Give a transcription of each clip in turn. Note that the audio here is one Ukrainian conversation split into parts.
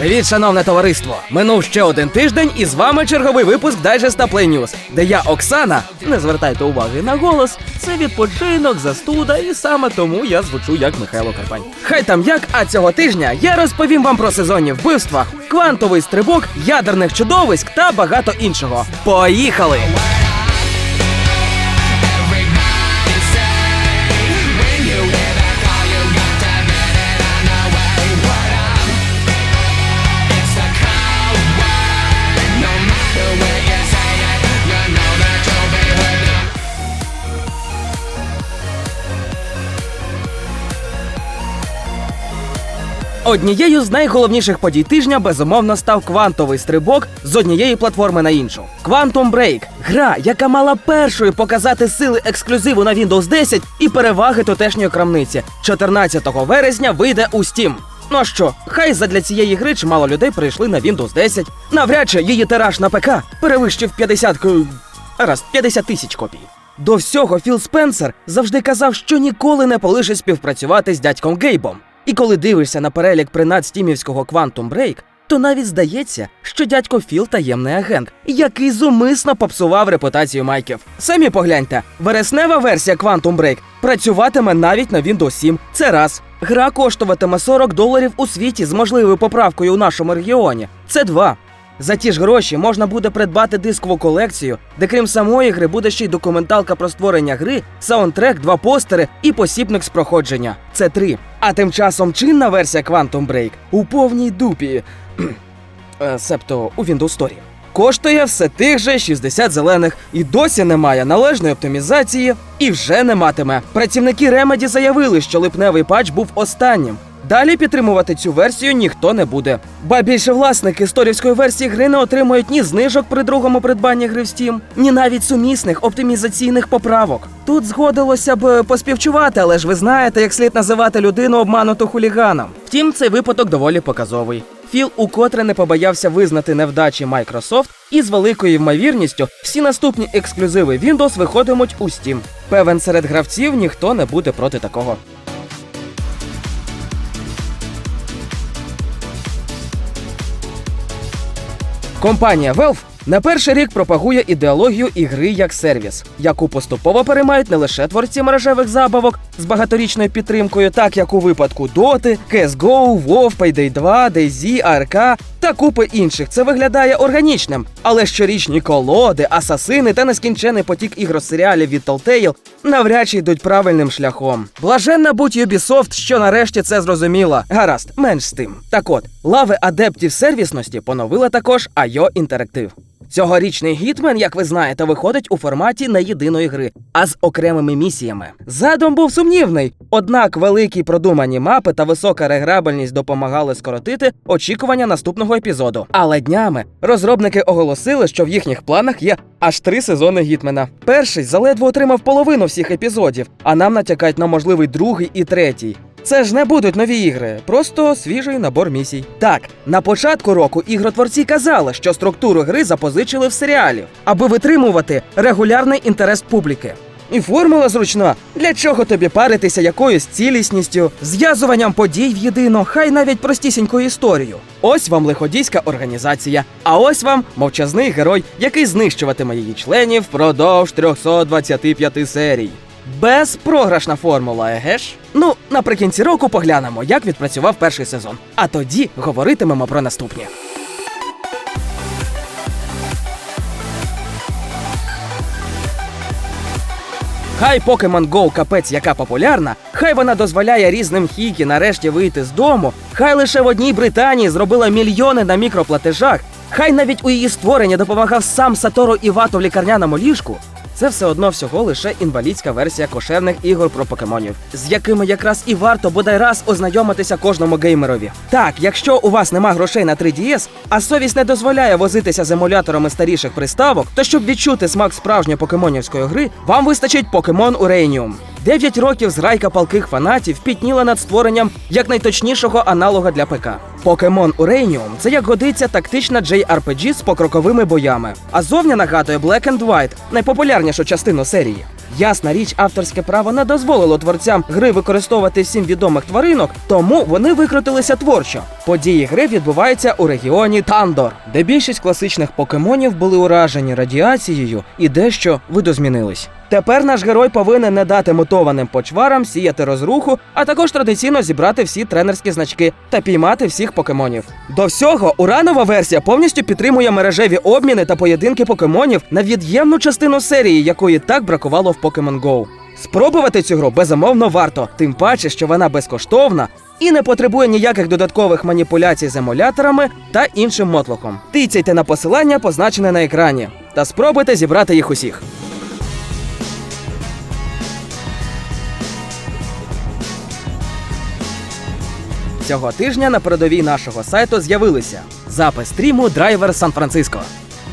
Привіт, шановне товариство! Минув ще один тиждень, і з вами черговий випуск Дайджеста Play де я, Оксана, не звертайте уваги на голос, це відпочинок, застуда, і саме тому я звучу як Михайло Карпань. Хай там як, а цього тижня я розповім вам про сезонні вбивства, квантовий стрибок, ядерних чудовиськ та багато іншого. Поїхали! Однією з найголовніших подій тижня безумовно став квантовий стрибок з однієї платформи на іншу. Quantum Break – гра, яка мала першою показати сили ексклюзиву на Windows 10 і переваги тутешньої крамниці. 14 вересня вийде у Steam. Ну а що, хай задля цієї гри чимало людей прийшли на Windows 10. Навряд чи її тираж на ПК перевищив 50 раз 50 тисяч копій. До всього Філ Спенсер завжди казав, що ніколи не полише співпрацювати з дядьком Гейбом. І коли дивишся на перелік принад стімівського Quantum Break, то навіть здається, що дядько Філ таємний агент, який зумисно попсував репутацію майків. Самі погляньте, вереснева версія Quantum Break працюватиме навіть на Windows 7. Це раз. Гра коштуватиме 40 доларів у світі з можливою поправкою у нашому регіоні. Це два. За ті ж гроші можна буде придбати дискову колекцію, де крім самої гри буде ще й документалка про створення гри, саундтрек, два постери і посібник з проходження. Це три. А тим часом чинна версія Quantum Break у повній дупі, е, себто у Windows Store. Коштує все тих же 60 зелених і досі немає належної оптимізації і вже не матиме. Працівники Remedy заявили, що липневий патч був останнім. Далі підтримувати цю версію ніхто не буде. Ба більше власники сторівської версії гри не отримують ні знижок при другому придбанні гри в Steam, ні навіть сумісних оптимізаційних поправок. Тут згодилося б поспівчувати, але ж ви знаєте, як слід називати людину обмануту хуліганом. Втім, цей випадок доволі показовий. Філ укотре не побоявся визнати невдачі Microsoft, і з великою ймовірністю всі наступні ексклюзиви Windows виходитимуть у Steam. Певен, серед гравців ніхто не буде проти такого. Компанія Valve на перший рік пропагує ідеологію ігри як сервіс, яку поступово переймають не лише творці мережевих забавок з багаторічною підтримкою, так як у випадку Доти, CSGO, WoW, Payday 2, DayZ, ARK та купи інших. Це виглядає органічним. Але щорічні колоди, асасини та нескінчений потік ігросеріалів від Telltale навряд чи йдуть правильним шляхом. Блаженна будь Ubisoft, що нарешті це зрозуміла. Гаразд, менш з тим. Так от, лави адептів сервісності поновила також IO Interactive. Цьогорічний гітмен, як ви знаєте, виходить у форматі не єдиної гри, а з окремими місіями. Задум був сумнівний, однак великі продумані мапи та висока реграбельність допомагали скоротити очікування наступного епізоду. Але днями розробники оголосили, що в їхніх планах є аж три сезони гітмена. Перший заледве отримав половину всіх епізодів, а нам натякають на можливий другий і третій. Це ж не будуть нові ігри, просто свіжий набор місій. Так, на початку року ігротворці казали, що структуру гри запозичили в серіалів, аби витримувати регулярний інтерес публіки. І формула зручна. Для чого тобі паритися якоюсь цілісністю, зв'язуванням подій в єдино, хай навіть простісіньку історію. Ось вам лиходійська організація, а ось вам мовчазний герой, який знищуватиме її членів впродовж 325 серій. Безпрограшна формула, еге ж? Ну, наприкінці року поглянемо, як відпрацював перший сезон. А тоді говоритимемо про наступні. Хай Pokemon Go капець яка популярна, хай вона дозволяє різним хікі нарешті вийти з дому, хай лише в одній Британії зробила мільйони на мікроплатежах, хай навіть у її створенні допомагав сам Сатору Івато в лікарняному ліжку. Це все одно всього лише інвалідська версія кошерних ігор про покемонів, з якими якраз і варто бодай раз ознайомитися кожному геймерові. Так, якщо у вас нема грошей на 3DS, а совість не дозволяє возитися з емуляторами старіших приставок, то щоб відчути смак справжньої покемонівської гри, вам вистачить покемон Uranium. Дев'ять років зграйка палких фанатів пітніла над створенням якнайточнішого аналога для ПК. Покемон Uranium – це як годиться тактична JRPG з покроковими боями. А зовні нагадує Black and White, найпопулярнішу частину серії. Ясна річ, авторське право не дозволило творцям гри використовувати всім відомих тваринок, тому вони викрутилися творчо. Події гри відбуваються у регіоні Тандор, де більшість класичних покемонів були уражені радіацією і дещо видозмінились. Тепер наш герой повинен не дати мутованим почварам сіяти розруху, а також традиційно зібрати всі тренерські значки та піймати всіх покемонів. До всього, уранова версія повністю підтримує мережеві обміни та поєдинки покемонів на від'ємну частину серії, якої так бракувало в Pokemon Go. Спробувати цю гру безумовно варто, тим паче, що вона безкоштовна і не потребує ніяких додаткових маніпуляцій з емуляторами та іншим мотлохом. Тицяйте на посилання, позначене на екрані, та спробуйте зібрати їх усіх. Цього тижня на передовій нашого сайту з'явилися запис стріму Драйвер Сан-Франциско,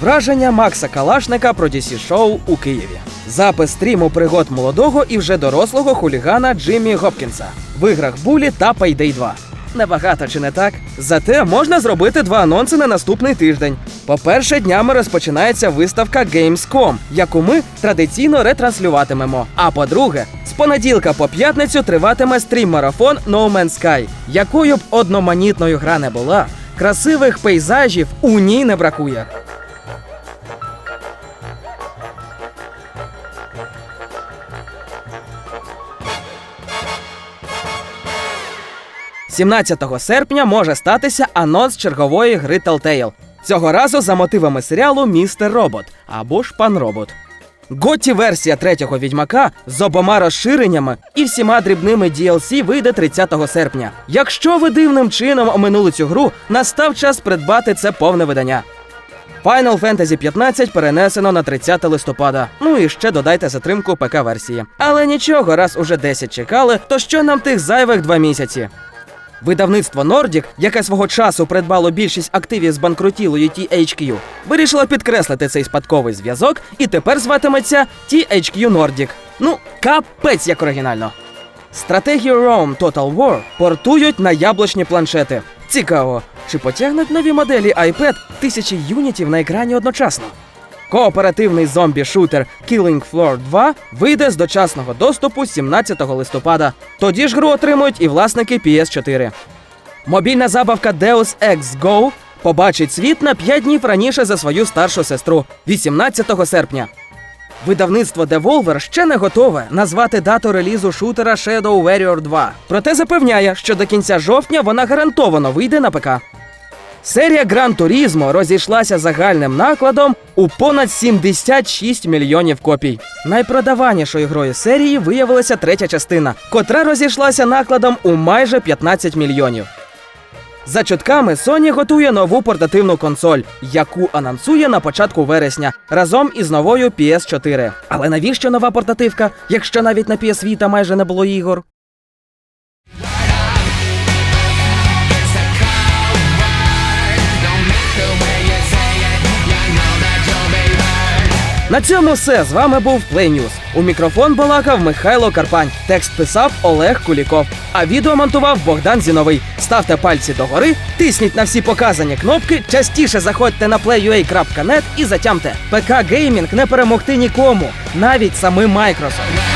враження Макса Калашника про DC шоу у Києві, запис стріму пригод молодого і вже дорослого хулігана Джиммі Гопкінса. В іграх Булі та Payday 2. Небагато чи не так? Зате можна зробити два анонси на наступний тиждень. По-перше, днями розпочинається виставка Gamescom, яку ми традиційно ретранслюватимемо. А по-друге, з понеділка по п'ятницю триватиме стрім-марафон No Man's Sky. Якою б одноманітною гра не була, красивих пейзажів у ній не бракує. – 17 серпня може статися анонс чергової гри Telltale. Цього разу за мотивами серіалу Містер Робот або ж Пан Робот. Готті версія третього відьмака з обома розширеннями і всіма дрібними DLC вийде 30 серпня. Якщо ви дивним чином оминули цю гру, настав час придбати це повне видання. Final Fantasy 15 перенесено на 30 листопада. Ну і ще додайте затримку ПК версії. Але нічого, раз уже 10 чекали, то що нам тих зайвих два місяці? Видавництво Nordic, яке свого часу придбало більшість активів з банкрутілою THQ, вирішило підкреслити цей спадковий зв'язок і тепер зватиметься THQ Nordic. Ну, капець як оригінально. Стратегію Rome Total War портують на яблучні планшети. Цікаво, чи потягнуть нові моделі iPad тисячі юнітів на екрані одночасно? Кооперативний зомбі-шутер Killing Floor 2 вийде з дочасного доступу 17 листопада. Тоді ж гру отримують і власники PS4. Мобільна забавка Deus Ex Go побачить світ на 5 днів раніше за свою старшу сестру 18 серпня. Видавництво Devolver ще не готове назвати дату релізу шутера Shadow Warrior 2. Проте запевняє, що до кінця жовтня вона гарантовано вийде на ПК. Серія Гран Турізмо розійшлася загальним накладом у понад 76 мільйонів копій. Найпродаванішою грою серії виявилася третя частина, котра розійшлася накладом у майже 15 мільйонів. За чутками, Sony готує нову портативну консоль, яку анонсує на початку вересня разом із новою PS4. Але навіщо нова портативка, якщо навіть на PS Vita майже не було ігор? На цьому все. З вами був Play News. У мікрофон балакав Михайло Карпань. Текст писав Олег Куліков. А відео монтував Богдан Зіновий. Ставте пальці догори, тисніть на всі показані кнопки, частіше заходьте на playua.net і затямте. ПК геймінг не перемогти нікому, навіть самим Microsoft.